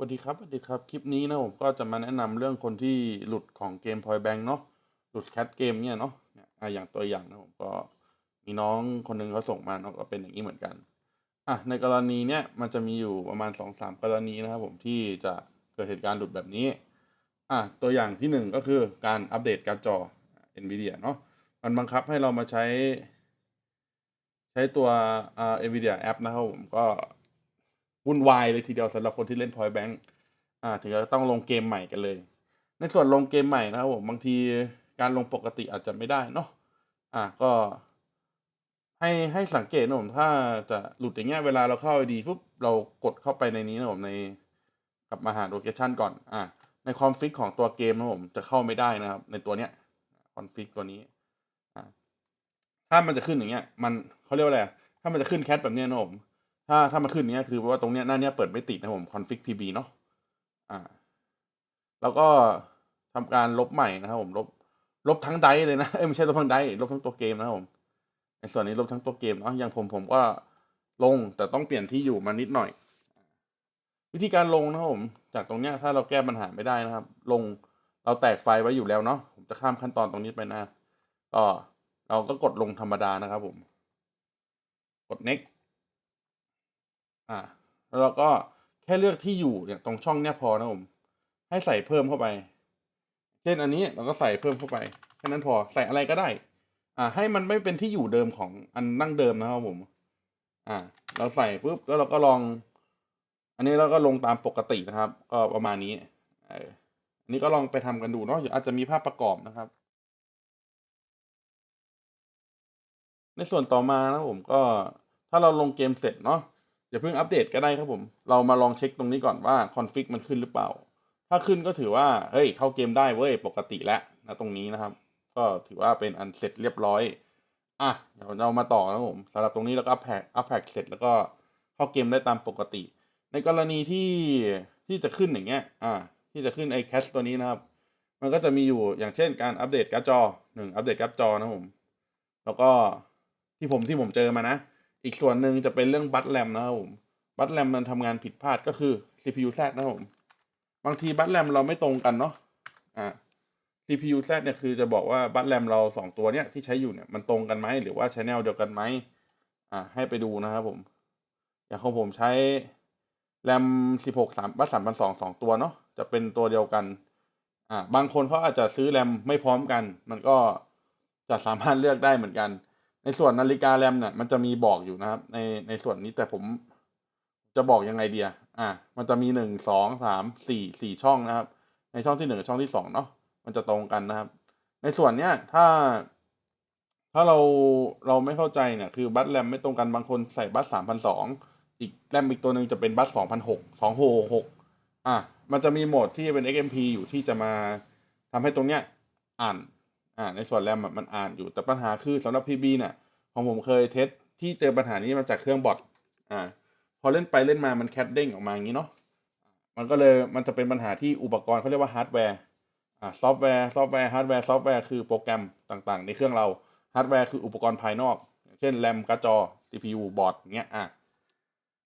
สวัสดีครับสวัสดีครับ คลิปนี้นะผมก็จะมาแนะนำเรื่องคนที่หลุดของเกม Point Bank เนาะหลุดแคทเกมเนี่ยเนาะอะอย่างตัวอย่างนะผมก็มีน้องคนหนึงเขาส่งมาเนาะก็เป็นอย่างนี้เหมือนกันอะในกรณีเนี้ยมันจะมีอยู่ประมาณสองสามกรณีนะครับผมที่จะเกิดเหตุการณ์หลุดแบบนี้อะตัวอย่างที่หนึ่งก็คือการอัปเดตการจอ NVIDIA เนาะมันบังคับให้เรามาใช้ ใช้ตัวอ่า NVIDIA App นะครับผมก็ วุ่นวายเลยทีเดียวสำหรับคนที่เล่น Point Bank อ่าถึงจะต้องลงเกมใหม่กันเลย ในส่วนลงเกมใหม่นะครับผมบางทีการลงปกติอาจจะไม่ได้เนาะอ่าก็ให้ให้สังเกตนะผมถ้าจะหลุดอย่างเงี้ยเวลาเราเข้าไอดีปุ๊บเรากดเข้าไปในนี้นะผมในกลับมาหาโลเคชันก่อนอ่าในคอนฟิกของตัวเกมนะผมจะเข้าไม่ได้นะครับ ในตัวเนี้ยคอนฟิกตัวนี้อ่าถ้ามันจะขึ้นอย่างเงี้ย มันเขาเรียกว่าอะไรถ้ามันจะขึ้นแคทแบบเนี้ยนะผม ถ้าถ้ามันขึ้นเนี้ยคือว่าตรงเนี้ยหน้าเนี้ยเปิดไม่ติดนะผม config pb เนาะอ่า แล้วก็ทำการลบใหม่นะครับผมลบ ลบทั้งไดเลยนะเอ้ไม่ใช่ลบทั้งไดลบทั้งตัวเกมนะครับผมในส่วนนี้ลบทั้งตัวเกมเนาะอย่างผมผมก็ลงแต่ต้องเปลี่ยนที่อยู่มานิดหน่อย วิธีการลงนะครับผม จากตรงเนี้ยถ้าเราแก้ปัญหาไม่ได้นะครับ ลงเราแตกไฟล์ไว้อยู่แล้วเนาะผมจะข้ามขั้นตอนตรงนี้ไปนะก็เราก็กดลงธรรมดานะครับผม กด next อ่าแล้วเราก็แค่เลือกที่อยู่เนี่ยตรงช่องเนี้ยพอนะผม ให้ใส่เพิ่มเข้าไป เช่นอันนี้เราก็ใส่เพิ่มเข้าไปแค่นั้นพอใส่อะไรก็ได้ อ่า ให้มันไม่เป็นที่อยู่เดิมของอันนั่งเดิมนะครับผม อ่า เราใส่ปุ๊บแล้วเราก็ลอง อันนี้เราก็ลงตามปกตินะครับ ก็ประมาณนี้เอออันนี้ก็ลองไปทำกันดูเนาะอาจจะมีภาพประกอบนะครับ ในส่วนต่อมานะผมก็ถ้าเราลงเกมเสร็จเนาะ อย่าเพิ่งอัปเดตก็ได้ครับผม เรามาลองเช็คตรงนี้ก่อนว่าคอนฟิกมันขึ้นหรือเปล่า ถ้าขึ้นก็ถือว่า เฮ้ย เข้าเกมได้เว้ย ปกติแล้วนะตรงนี้นะครับ ก็ถือว่าเป็นอันเสร็จเรียบร้อย อะ เดี๋ยวเรามาต่อนะผมสำหรับตรงนี้แล้วก็อัพแพกอัพแพ็กเสร็จแล้วก็เข้าเกมได้ตามปกติ ในกรณีที่ที่จะขึ้นอย่างเงี้ย อ่า ที่จะขึ้นไอแคชตัวนี้นะครับ มันก็จะมีอยู่อย่างเช่นการอัปเดตการ์ดจอหนึ่งอัปเดตการ์ดจอนะครับผม แล้วก็ที่ผมที่ผมเจอมานะ อีกส่วนหนึ่งจะเป็นเรื่องบัตแรมนะครับผมบัตแรมมันทำงานผิดพลาดก็คือ CPU Z นะครับผม บางทีบัตแรมเราไม่ตรงกันเนาะอ่า CPU Z เนี่ยคือจะบอกว่าบัตแรมเราสองตัวเนี้ยที่ใช้อยู่เนี่ยมันตรงกันไหมหรือว่าชแนลเดียวกันไหมอ่า ให้ไปดูนะครับผม อย่างของผมใช้แรมสิบหกสามบัตสามพันสองสองตัวเนาะจะเป็นตัวเดียวกัน อ่า บางคนเขาอาจจะซื้อแรมไม่พร้อมกัน มันก็จะสามารถเลือกได้เหมือนกัน ในส่วนนาฬิกาแรมเนี่ยมันจะมีบอกอยู่นะครับ ในในส่วนนี้แต่ผมจะบอกยังไงเดียอ่ามันจะมีหนึ่งสองสามสี่สี่ช่องนะครับ ในช่องที่หนึ่งช่องที่สองเนาะมันจะตรงกันนะครับ ในส่วนเนี้ยถ้า ถ้าเราเราไม่เข้าใจเนี่ยคือบัตแรมไม่ตรงกันบางคนใส่บัตสามพันสองอีกแรมอีกตัวหนึ่งจะเป็นบัตสองพันหกสองหกหกอะมันจะมีโหมดที่เป็น XMP อยู่ที่จะมาทำให้ตรงเนี้ยอ่าน อ่าในส่วนแรมมันอ่านอยู่แต่ปัญหาคือสำหรับ PB เนี่ยของผมเคยเทสที่เจอปัญหานี้มาจากเครื่องบอทอ่า พอเล่นไปเล่นมามันแคทเด้งออกมาอย่างนี้เนาะมันก็เลยมันจะเป็นปัญหาที่อุปกรณ์เขาเรียกว่าฮาร์ดแวร์อ่าซอฟต์แวร์ซอฟต์แวร์ฮาร์ดแวร์ซอฟต์แวร์คือโปรแกรมต่างๆ ในเครื่องเราฮาร์ดแวร์คืออุปกรณ์ภายนอก เช่นแรมกร์ดจอ CPU บอร์ดอย่างเงี้ยอะ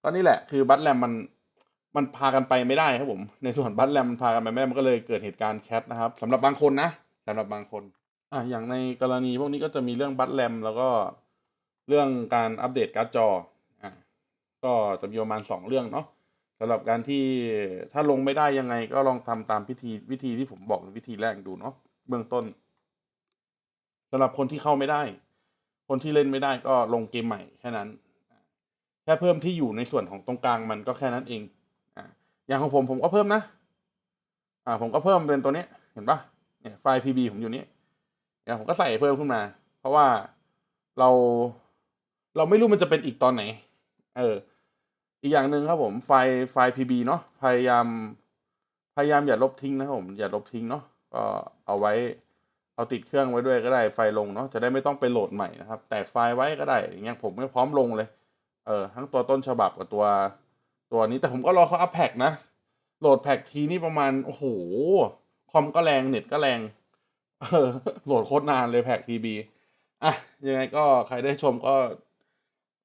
ก็นี่แหละคือบัตแรมมันมันพากันไปไม่ได้ครับผม ในส่วนบัตแรมมันพากันไปไม่ได้มันก็เลยเกิดเหตุการณ์แคทนะครับสำหรับบางคนนะสำหรับบางคน อะอย่างในกรณีพวกนี้ก็จะมีเรื่องบัตแรมแล้วก็เรื่องการอัปเดตการ์ดจออะก็จะมีประมาณสองเรื่องเนาะสำหรับการที่ถ้าลงไม่ได้ยังไงก็ลองทำตามพิธีวิธีที่ผมบอกในวิธีแรกดูเนาะเบื้องต้นสำหรับคนที่เข้าไม่ได้ คนที่เล่นไม่ได้ก็ลงเกมใหม่แค่นั้น แค่เพิ่มที่อยู่ในส่วนของตรงกลางมันก็แค่นั้นเองอะอย่างของผมผมก็เพิ่มนะ อ่า ผมก็เพิ่มเป็นตัวนี้ เห็นปะเนี่ยไฟล์ PB ผมอยู่นี้ นี่ยผมก็ใส่เพิ่มขึ้นมา เพราะว่าเราเราไม่รู้มันจะเป็นอีกตอนไหน เออ อีกอย่างหนึ่งครับผมไฟล์ไฟล์ PB เนาะพยายาม พยายามอย่าลบทิ้งนะครับผมอย่าลบทิ้งเนาะก็เอาไว้เอาติดเครื่องไว้ด้วยก็ได้ไฟลงเนาะจะได้ไม่ต้องไปโหลดใหม่นะครับ แตกไฟล์ไว้ก็ได้อย่างเงี้ยผมไม่พร้อมลงเลย เออทั้งตัวต้นฉบับกับตัวตัวนี้แต่ผมก็รอเขาอัพแพ็กนะโหลดแพ็กทีนี่ประมาณโอ้โหคอมก็แรงเน็ตก็แรง โหลดโคตรนานเลยแพ็กทีบีอะยังไงก็ใครได้ชมก็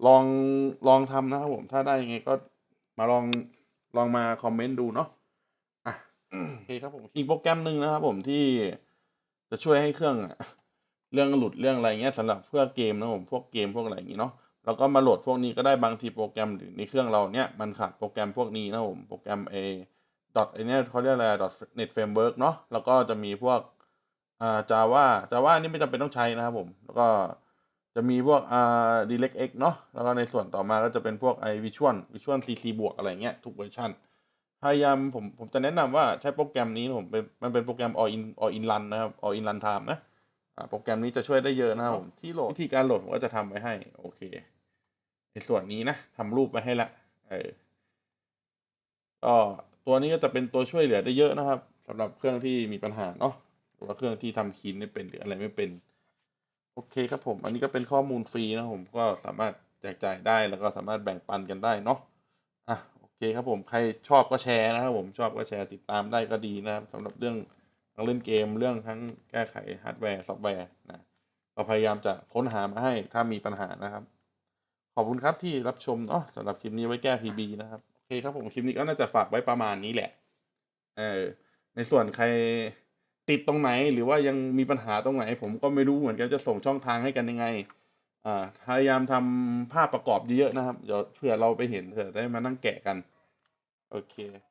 ลองลองทำนะครับผม ถ้าได้ยังไงก็มาลองลองมาคอมเมนต์ดูเนาะอะโอเคครับผมอีกโปรแกรมหนึ่งนะครับผมที่จะช่วยให้เครื่องอะเรื่องหลุดเรื่องอะไรเงี้ยสำหรับเพื่อเกมนะผมพวกเกมพวกอะไรอย่างงี้เนาะเราก็มาโหลดพวกนี้ก็ได้บางทีโปรแกรมหรือในเครื่องเราเนี้ยมันขาดโปรแกรมพวกนี้นะผมโปรแกรม A ดอทไอเนี้ยเขาเรียกอะไร dot net framework เนาะแล้วก็จะมีพวก อ่า Java Java นี่ไม่จำเป็นต้องใช้นะครับผม แล้วก็จะมีพวกอ่า DirectX เนาะแล้วก็ในส่วนต่อมาก็จะเป็นพวกไอ Visual Visual CC บวกอะไรเงี้ยทุกเวอร์ชันพยายามผมผมจะแนะนำว่าใช้โปรแกรมนี้นะผมเป็นมันเป็นโปรแกรม all in all in run นะครับ all in run time นะอ่าโปรแกรมนี้จะช่วยได้เยอะนะครับผมที่โหลดวิธีการโหลดผมก็จะทำไว้ให้ โอเค ในส่วนนี้นะทำรูปไว้ให้ละเออก็ตัวนี้ก็จะเป็นตัวช่วยเหลือได้เยอะนะครับสำหรับเครื่องที่มีปัญหาเนาะ หรือว่าเครื่องที่ทำคีนไม่เป็นหรืออะไรไม่เป็น โอเคครับผม อันนี้ก็เป็นข้อมูลฟรีนะผมก็สามารถแจกจ่ายได้แล้วก็สามารถแบ่งปันกันได้เนาะอะโอเคครับผมใครชอบก็แชร์นะครับผมชอบก็แชร์ติดตามได้ก็ดีนะครับสำหรับเรื่องทั้งเล่นเกมเรื่องทั้งแก้ไขฮาร์ดแวร์ซอฟต์แวร์นะเราพยายามจะค้นหามาให้ถ้ามีปัญหานะครับ ขอบคุณครับที่รับชมเนาะสำหรับคลิปนี้ไว้แก้ PB นะครับโอเคครับผมคลิปนี้ก็น่าจะฝากไว้ประมาณนี้แหละเออในส่วนใคร ติดตรงไหนหรือว่ายังมีปัญหาตรงไหน ผมก็ไม่รู้เหมือนกันจะส่งช่องทางให้กันยังไงอ่าพยายามทำภาพประกอบเยอะๆนะครับ เดี๋ยวเผื่อเราไปเห็นเผื่อได้มานั่งแกะกัน โอเค